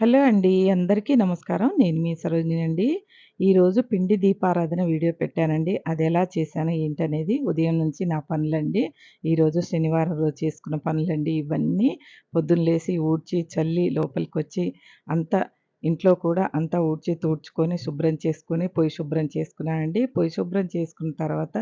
Hello అండి. అందరికీ నమస్కారం. నేను మీ సరోజిని ఈరోజు పిండి దీపారాధన వీడియో పెట్టానండి. అది ఎలా చేశాను ఏంటనేది ఉదయం నుంచి నా పనులండి. ఈరోజు శనివారం రోజు చేసుకున్న పనులండి ఇవన్నీ. పొద్దున్న లేసి ఊడ్చి, చల్లి లోపలికి వచ్చి అంతా ఇంట్లో కూడా అంతా ఊడ్చి తూడ్చుకొని శుభ్రం చేసుకొని పొయ్యి శుభ్రం చేసుకున్నానండి. పొయ్యి శుభ్రం చేసుకున్న తర్వాత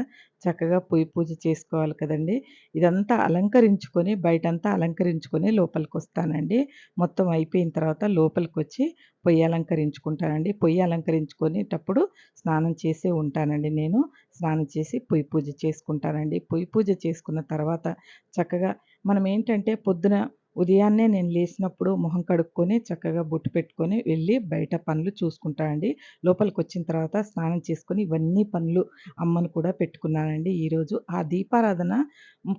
చక్కగా పొయ్యి పూజ చేసుకోవాలి కదండీ! ఇదంతా అలంకరించుకొని బయటంతా అలంకరించుకొని లోపలికి వస్తానండి మొత్తం అయిపోయిన తర్వాత లోపలికి వచ్చి పొయ్యి అలంకరించుకుంటానండి. పొయ్యి అలంకరించుకునేటప్పుడు స్నానం చేసే ఉంటానండి నేను. స్నానం చేసి పొయ్యి పూజ చేసుకుంటానండి. పొయ్యి పూజ చేసుకున్న తర్వాత చక్కగా మనం ఏంటంటే పొద్దున ఉదయాన్నే నేను లేచినప్పుడు మొహం కడుక్కొని, చక్కగా బొట్టు పెట్టుకొని వెళ్ళి బయట పనులు చూసుకుంటానండి అండి. లోపలికొచ్చిన తర్వాత స్నానం చేసుకొని ఇవన్నీ పనులు అమ్మను కూడా పెట్టుకున్నానండి ఈరోజు. ఆ దీపారాధన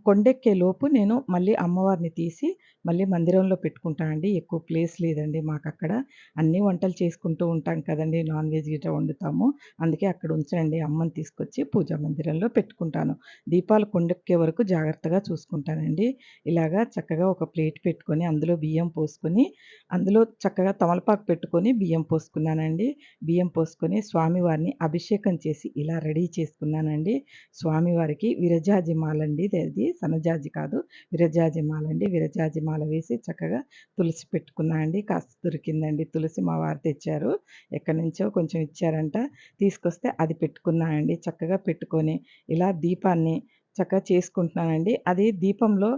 కొండెక్కే లోపు నేను మళ్ళీ అమ్మవారిని తీసి మళ్ళీ మందిరంలో పెట్టుకుంటానండి ఎక్కువ ప్లేస్ లేదండి మాకు అక్కడ అన్ని వంటలు చేసుకుంటూ ఉంటాం కదండి నాన్ వెజ్ గిట్ట వండుతాము. అందుకే అక్కడ ఉంచండి అమ్మని తీసుకొచ్చి పూజా మందిరంలో పెట్టుకుంటాను. దీపాలు కొండెక్కే వరకు జాగ్రత్తగా చూసుకుంటానండి. ఇలాగా చక్కగా ఒక ప్లేట్ పెట్టుకొని అందులో బియ్యం పోసుకొని, అందులో చక్కగా తమలపాకు పెట్టుకొని బియ్యం పోసుకున్నానండి. బియ్యం పోసుకొని స్వామివారిని అభిషేకం చేసి ఇలా రెడీ చేసుకున్నానండి. స్వామివారికి విరజాజి మాలండి అది సనజాజి కాదు. విరజాజి మాలండి. విరజాజి మాల వేసి చక్కగా తులసి పెట్టుకున్నా అండి. కాస్త దొరికిందండి తులసి మా వారు తెచ్చారు. ఎక్కడి నుంచో కొంచెం ఇచ్చారంట. తీసుకొస్తే అది పెట్టుకున్నా అండి. చక్కగా పెట్టుకొని ఇలా దీపాన్ని చక్కగా చేసుకుంటున్నానండి. అది దీపంలో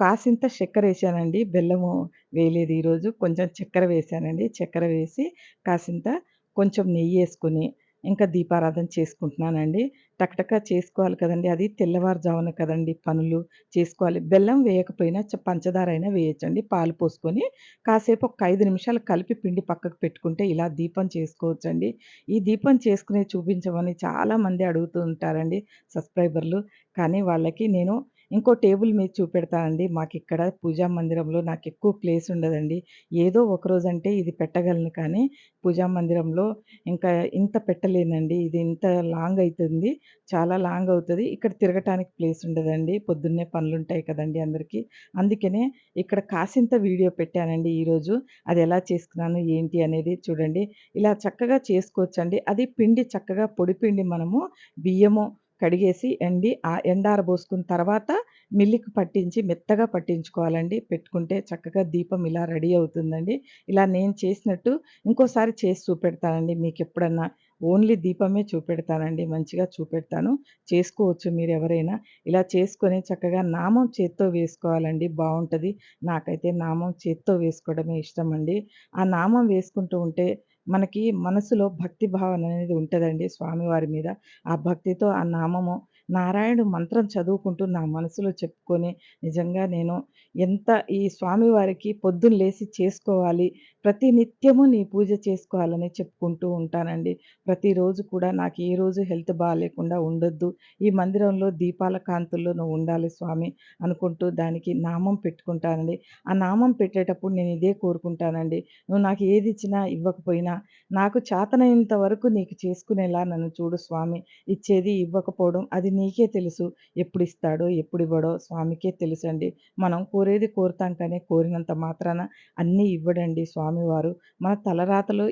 కాసింత చక్కెర వేసానండి బెల్లము వేయలేదు ఈరోజు. కొంచెం చక్కెర వేసానండి చక్కెర వేసి కాసింత కొంచెం నెయ్యేసుకొని ఇంకా దీపారాధన చేసుకుంటున్నానండి. టకటక చేసుకోవాలి కదండి అది తెల్లవారుజామున కదండీ పనులు చేసుకోవాలి. బెల్లం వేయకపోయినా చ పంచదార అయినా వేయొచ్చండి. పాలు పోసుకొని కాసేపు ఒక ఐదు నిమిషాలు కలిపి పిండి పక్కకు పెట్టుకుంటే ఇలా దీపం చేసుకోవచ్చండి. ఈ దీపం చేసుకునేది చూపించమని చాలామంది అడుగుతూ ఉంటారండి సబ్స్క్రైబర్లు. కానీ వాళ్ళకి నేను ఇంకో టేబుల్ మీద చూపెడతానండి. ఇక్కడ పూజా మందిరంలో నాకు ఎక్కువ ప్లేస్ ఉండదండి. ఏదో ఒకరోజంటే ఇది పెట్టగలను కానీ పూజా మందిరంలో ఇంకా ఇంత పెట్టలేనండి. ఇది ఇంత లాంగ్ అవుతుంది చాలా లాంగ్ అవుతుంది ఇక్కడ తిరగటానికి ప్లేస్ ఉండదండి. పొద్దున్నే పనులుంటాయి కదండి అందరికీ. అందుకనే ఇక్కడ కాసింత వీడియో పెట్టానండి ఈరోజు. అది ఎలా చేసుకున్నాను ఏంటి అనేది చూడండి. ఇలా చక్కగా చేసుకోవచ్చండి. అది పిండి చక్కగా పొడి పిండి మనము బియ్యము కడిగేసి ఎండి ఆహ్, ఎండారబోసుకున్న తర్వాత మిల్లికి పట్టించి మెత్తగా పట్టించుకోవాలండి. పెట్టుకుంటే చక్కగా దీపం ఇలా రెడీ అవుతుందండి. ఇలా నేను చేసినట్టు ఇంకోసారి చేసి చూపెడతానండి మీకెప్పుడన్నా. ఓన్లీ దీపమే చూపెడతానండి. మంచిగా చూపెడతాను. చేసుకోవచ్చు మీరు ఎవరైనా ఇలా చేసుకొని చక్కగా నామం చేత్తో వేసుకోవాలండి బాగుంటుంది నాకైతే నామం చేత్తో వేసుకోవడమే ఇష్టం అండి ఆ నామం వేసుకుంటూ ఉంటే మనకి మనసులో భక్తి భావన అనేది ఉంటుందండి స్వామివారి మీద. ఆ భక్తితో ఆ నామము నారాయణుడు మంత్రం చదువుకుంటూ నా మనసులో చెప్పుకొని నిజంగా నేను ఎంత ఈ స్వామివారికి పొద్దున్న లేసి చేసుకోవాలి. ప్రతి నిత్యము నీ పూజ చేసుకోవాలని చెప్పుకుంటూ ఉంటానండి. ప్రతిరోజు కూడా నాకు ఏ రోజు హెల్త్ బాలేకుండా ఉండొద్దు. ఈ మందిరంలో దీపాల కాంతుల్లో నువ్వు ఉండాలి స్వామి అనుకుంటూ దానికి నామం పెట్టుకుంటానండి. ఆ నామం పెట్టేటప్పుడు నేను ఇదే కోరుకుంటానండి. నువ్వు నాకు ఏది ఇచ్చినా ఇవ్వకపోయినా నాకు చేతనైనంత వరకు నీకు చేసుకునేలా నన్ను చూడు స్వామి. ఇచ్చేది ఇవ్వకపోవడం అది నీకే తెలుసు. ఎప్పుడిస్తాడో, ఎప్పుడివ్వడో స్వామికే తెలుసండి. మనం కోరేది కోరుతాం కానీ కోరినంత మాత్రాన అన్నీ ఇవ్వడండి స్వామి స్వామివారు. మన తలరాతలో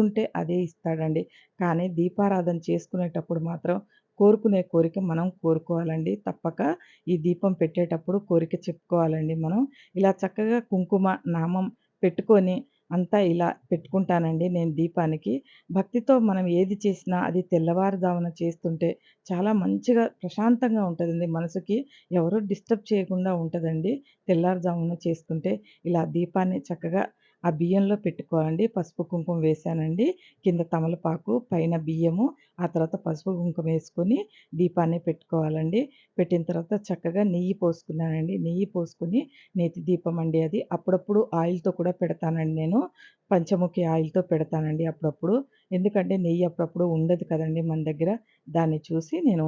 ఉంటే అదే ఇస్తాడండి. కానీ దీపారాధన చేసుకునేటప్పుడు మాత్రం కోరుకునే కోరిక మనం కోరుకోవాలండి. తప్పక ఈ దీపం పెట్టేటప్పుడు కోరిక చెప్పుకోవాలండి మనం. ఇలా చక్కగా కుంకుమ, నామం పెట్టుకొని అంతా ఇలా పెట్టుకుంటానండి నేను దీపానికి. భక్తితో మనం ఏది చేసినా అది తెల్లవారుజామున చేస్తుంటే చాలా మంచిగా ప్రశాంతంగా ఉంటుందండి మనసుకి. ఎవరు డిస్టర్బ్ చేయకుండా ఉంటుందండి తెల్లవారుజామున చేసుకుంటే ఇలా దీపాన్ని చక్కగా ఆ బియ్యంలో పెట్టుకోవాలండి. పసుపు, కుంకుమ వేసానండి కింద తమలపాకు, పైన బియ్యము, ఆ తర్వాత పసుపు, కుంకుమ వేసుకొని దీపాన్ని పెట్టుకోవాలండి. పెట్టిన తర్వాత చక్కగా నెయ్యి పోసుకున్నానండి. నెయ్యి పోసుకుని నేతి దీపం అండి అది. అప్పుడప్పుడు ఆయిల్‌తో కూడా పెడతానండి నేను. పంచముఖి ఆయిల్‌తో పెడతానండి అప్పుడప్పుడు. ఎందుకంటే నెయ్యి అప్పుడప్పుడు ఉండదు కదండి మన దగ్గర. దాన్ని చూసి నేను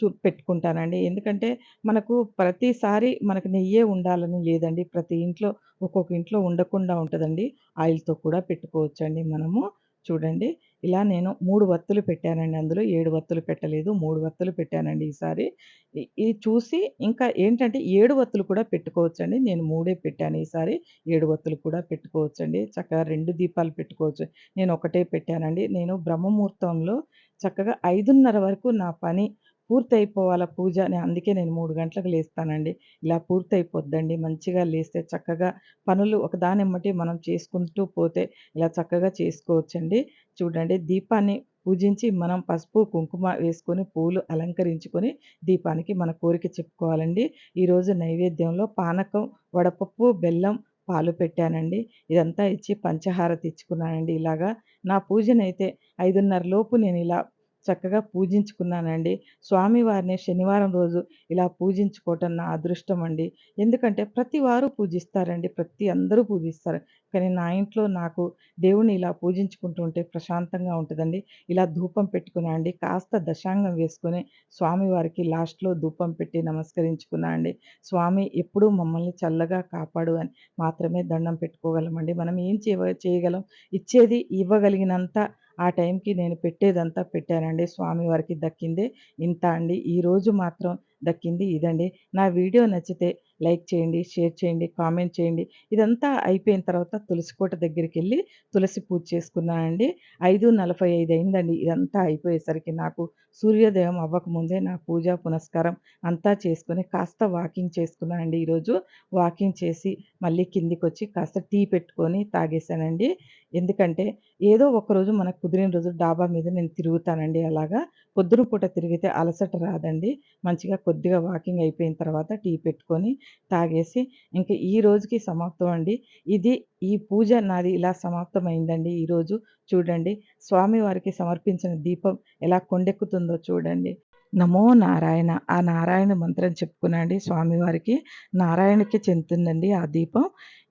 చూ పెట్టుకుంటానండి. ఎందుకంటే మనకు ప్రతిసారి మనకు నెయ్యే ఉండాలని లేదండి. ప్రతి ఇంట్లో ఒక్కొక్క ఇంట్లో ఉండకుండా ఉంటదండి. ఆయిల్‌తో కూడా పెట్టుకోవచ్చండి మనము. చూడండి ఇలా నేను 3 వత్తులు పెట్టానండి అందులో 7 వత్తులు పెట్టలేదు. 3 వత్తులు పెట్టానండి ఈసారి. ఇ ఇది చూసి ఇంకా ఏంటంటే 7 వత్తులు కూడా పెట్టుకోవచ్చండి. నేను మూడే పెట్టాను ఈసారి. 7 వత్తులు కూడా పెట్టుకోవచ్చండి. చక్కగా 2 దీపాలు పెట్టుకోవచ్చు. నేను ఒకటే పెట్టానండి. నేను బ్రహ్మముహూర్తంలో చక్కగా 5:30 వరకు నా పని పూర్తయిపోవాల పూజ అని అందుకే నేను మూడు గంటలకు లేస్తానండి. ఇలా పూర్తయిపోద్దండి. మంచిగా లేస్తే చక్కగా పనులు ఒకదానిమ్మటి మనం చేసుకుంటూ పోతే ఇలా చక్కగా చేసుకోవచ్చండి. చూడండి దీపాన్ని పూజించి మనం పసుపు, కుంకుమ వేసుకొని, పూలు అలంకరించుకొని దీపానికి మన కోరిక చెప్పుకోవాలండి. ఈరోజు నైవేద్యంలో పానకం, వడపప్పు, బెల్లం, పాలు పెట్టానండి. ఇదంతా ఇచ్చి పంచహార తెచ్చుకున్నానండి ఇలాగా. నా పూజనైతే 5:30 లోపు నేను ఇలా చక్కగా పూజించుకున్నానండి. స్వామివారిని శనివారం రోజు ఇలా పూజించుకోవటం నా అదృష్టం అండి. ఎందుకంటే ప్రతి వారు పూజిస్తారండి. ప్రతి అందరూ పూజిస్తారు. కానీ నా ఇంట్లో నాకు దేవుని ఇలా పూజించుకుంటూ ఉంటే ప్రశాంతంగా ఉంటుందండి ఇలా ధూపం పెట్టుకున్నా అండి. కాస్త దశాంగం వేసుకొని స్వామివారికి లాస్ట్‌లో ధూపం పెట్టి నమస్కరించుకున్నా అండి. స్వామి ఎప్పుడూ మమ్మల్ని చల్లగా కాపాడు అని మాత్రమే దండం పెట్టుకోగలమండి. మనం ఏం చేయ చేయగలం? ఇచ్చేది ఇవ్వగలిగినంత ఆ టైంకి నేను పెట్టేదంతా పెట్టానండి. స్వామివారికి దక్కిందే ఇంత అండి. ఈరోజు మాత్రం దక్కింది ఇదండి. నా వీడియో నచ్చితే లైక్ చేయండి, షేర్ చేయండి, కామెంట్ చేయండి. ఇదంతా అయిపోయిన తర్వాత తులసి కోట దగ్గరికెళ్ళి తులసి పూజ చేసుకున్నానండి. 5:45 అయిందండి. ఇదంతా అయిపోయేసరికి నాకు సూర్యోదయం అవ్వకముందే నా పూజ పునస్కారం అంతా చేసుకొని కాస్త వాకింగ్ చేసుకున్నానండి ఈరోజు. వాకింగ్ చేసి మళ్ళీ కిందికొచ్చి కాస్త టీ పెట్టుకొని తాగేసానండి. ఎందుకంటే ఏదో ఒకరోజు మనకు కుదిరిన రోజు డాబా మీద నేను తిరుగుతానండి అలాగా. పొద్దున పూట తిరిగితే అలసట రాదండి. మంచిగా కొద్దిగా వాకింగ్ అయిపోయిన తర్వాత టీ పెట్టుకొని తాగేసి ఇంకా ఈ రోజుకి సమాప్తం అండి. ఇది ఈ పూజ నాది ఇలా సమాప్తమైందండి ఈరోజు. చూడండి స్వామివారికి సమర్పించిన దీపం ఎలా కొండెక్కుతుందో చూడండి. నమో నారాయణ ఆ నారాయణ మంత్రం చెప్పుకునండి స్వామివారికి. నారాయణకే చెందుతుందండి ఆ దీపం.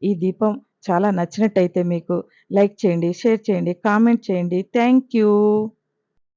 ఈ దీపం చాలా నచ్చినట్టయితే మీకు లైక్ చేయండి, షేర్ చేయండి, కామెంట్ చేయండి. Thank you.